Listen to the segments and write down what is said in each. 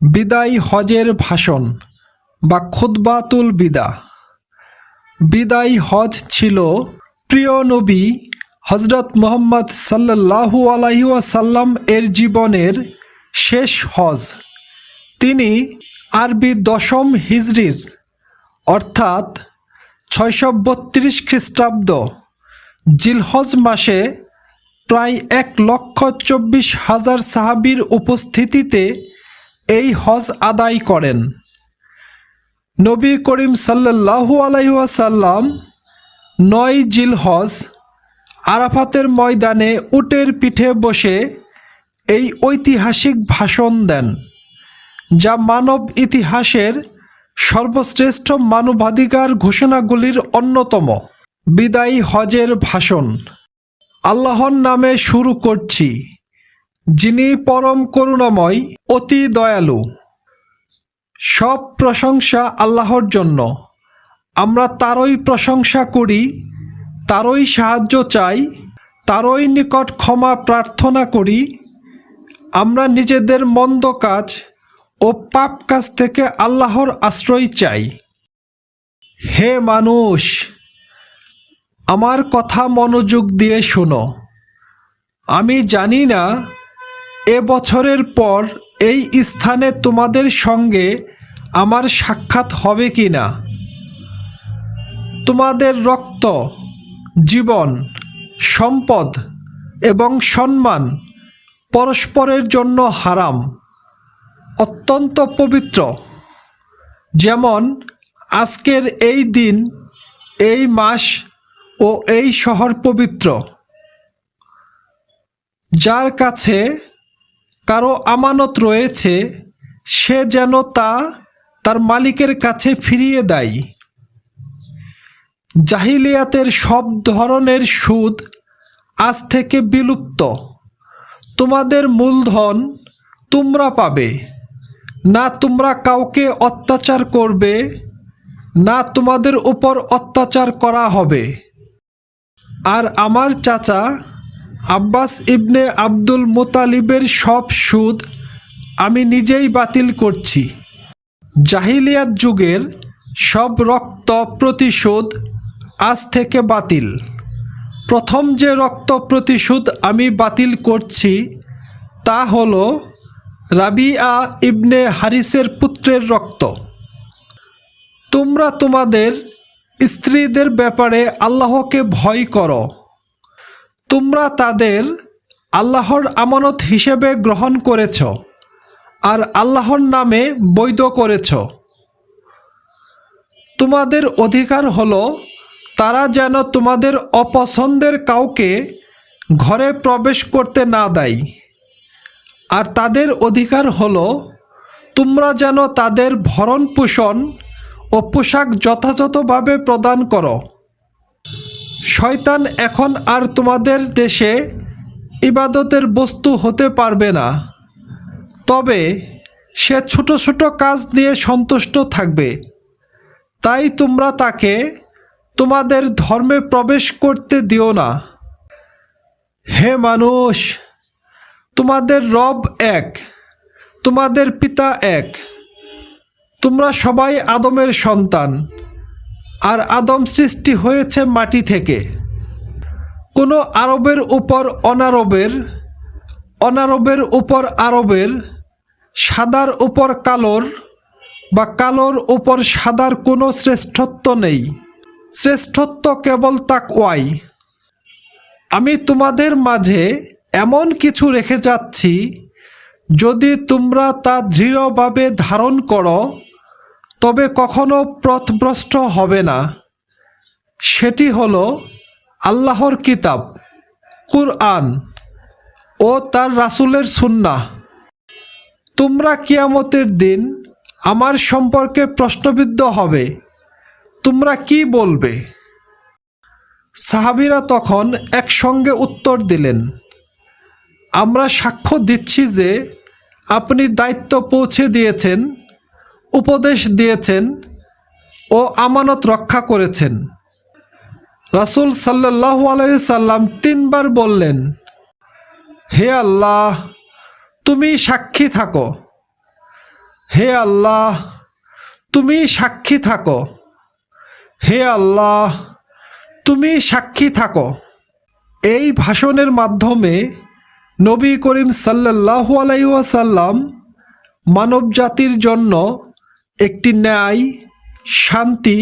বিদায় হজের ভাষণ বা খুতবাতুল বিদা। বিদায় হজ ছিল প্রিয় নবী হজরত মোহাম্মদ সাল্লাহু আলাইহি ওয়াসাল্লাম এর জীবনের শেষ হজ। তিনি আরবি দশম হিজরির, অর্থাৎ ছয়শো বত্রিশ খ্রিস্টাব্দ জিলহজ মাসে প্রায় এক লক্ষ চব্বিশ হাজার সাহাবির উপস্থিতিতে এই হজ আদায় করেন। নবী করিম সাল্লাহু আলাইসাল্লাম নয় জিলহজ আরাফাতের ময়দানে উটের পিঠে বসে এই ঐতিহাসিক ভাষণ দেন, যা মানব ইতিহাসের সর্বশ্রেষ্ঠ মানবাধিকার ঘোষণাগুলির অন্যতম। বিদায়ী হজের ভাষণ। আল্লাহর নামে শুরু করছি। যিনি পরম করুণাময়, অতি দয়ালু। সব প্রশংসা আল্লাহর জন্য। আমরা তারই প্রশংসা করি, তারই সাহায্য চাই, তারই নিকট ক্ষমা প্রার্থনা করি। আমরা নিজেদের মন্দ কাজ ও পাপ কাজ থেকে আল্লাহর আশ্রয় চাই। হে মানুষ, আমার কথা মনোযোগ দিয়ে শোনো। আমি জানি না এ বছরের পর এই স্থানে তোমাদের সঙ্গে আমার সাক্ষাৎ হবে কি না? তোমাদের রক্ত, জীবন, সম্পদ এবং সম্মান পরস্পরের জন্য হারাম, অত্যন্ত পবিত্র। যেমন আজকের এই দিন, এই মাস ও এই শহর পবিত্র। যার কাছে কারও আমানত রয়েছে, সে যেন তা তার মালিকের কাছে ফিরিয়ে দেয়। জাহিলিয়াতের সব ধরনের সুদ আজ থেকে বিলুপ্ত। তোমাদের মূলধন তোমরা পাবে, না তোমরা কাউকে অত্যাচার করবে, না তোমাদের উপর অত্যাচার করা হবে। আর আমার চাচা আব্বাস ইবনে আব্দুল মোতালিবের সব সুদ আমি নিজেই বাতিল করছি। জাহিলিয়াত যুগের সব রক্ত প্রতিশোধ আজ থেকে বাতিল। প্রথম যে রক্ত প্রতিশোধ আমি বাতিল করছি তা হল রাবিয়া ইবনে হারিসের পুত্রের রক্ত। তোমরা তোমাদের স্ত্রীদের ব্যাপারে আল্লাহকে ভয় করো। তোমরা তাদের আল্লাহর আমানত হিসেবে গ্রহণ করেছ আর আল্লাহর নামে বৈধ করেছ। তোমাদের অধিকার হল তারা যেন তোমাদের অপছন্দের কাউকে ঘরে প্রবেশ করতে না দেয়। আর তাদের অধিকার হল তোমরা যেন তাদের ভরণ পোষণ ও পোশাক যথাযথভাবে প্রদান করো। শয়তান এখন আর তোমাদের দেশে ইবাদতের বস্তু হতে পারবে না। তবে সে ছোট ছোট কাজ নিয়ে সন্তুষ্ট থাকবে। তাই তোমরা তাকে তোমাদের ধর্মে প্রবেশ করতে দিও না। হে মানুষ, তোমাদের রব এক, তোমাদের পিতা এক। তোমরা সবাই আদমের সন্তান। আর আদম সৃষ্টি হয়েছে মাটি থেকে। কোনো আরবের উপর অনারবের অনারবের উপর আরবের, সাদার উপর কালোর বা কালোর উপর সাদার কোনো শ্রেষ্ঠত্ব নেই। শ্রেষ্ঠত্ব কেবল তাকওয়াই। আমি তোমাদের মাঝে এমন কিছু রেখে যাচ্ছি, যদি তোমরা তা দৃঢ়ভাবে ধারণ করো তবে কখনো পথভ্রষ্ট হবে না। সেটি হল আল্লাহর কিতাব, কুরআন ও তার রাসূলের সুন্না তোমরা কিয়ামতের দিন আমার সম্পর্কে প্রশ্নবিদ্ধ হবে, তোমরা কি বলবে? সাহাবিরা তখন একসঙ্গে উত্তর দিলেন, আমরা সাক্ষ্য দিচ্ছি যে আপনি দায়িত্ব পৌঁছে দিয়েছেন উপদেশ দিয়েছেন ও আমানত রক্ষা করেছেন। রাসূল আলাইহি সাল্লাম তিনবার বললেন, হে আল্লাহ, তুমি সাক্ষী থাকো। হে আল্লাহ, তুমি সাক্ষী থাকো। হে আল্লাহ, তুমি সাক্ষী থাকো। এই ভাষণের মাধ্যমে নবী করিম সাল্লাহু আলাইসাল্লাম মানব জাতির জন্য একটি ন্যায়, শান্তি,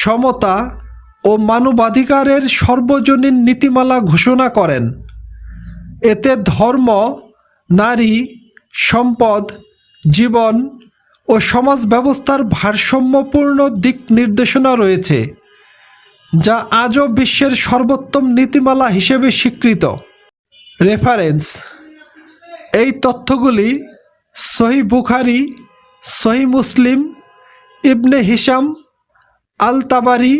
সমতা ও মানবাধিকারের সর্বজনীন নীতিমালা ঘোষণা করেন। এতে ধর্ম, নারী, সম্পদ, জীবন ও সমাজ ব্যবস্থার ভারসাম্যপূর্ণ দিক নির্দেশনা রয়েছে, যা আজও বিশ্বের সর্বোত্তম নীতিমালা হিসেবে স্বীকৃত। রেফারেন্স, এই তথ্যগুলি সহি বুখারি সহি মুসলিম ইবনে হিসাম আল তাবারি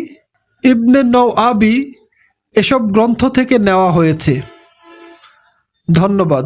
ইবনে আবি এসব গ্রন্থ থেকে নেওয়া হয়েছে। ধন্যবাদ।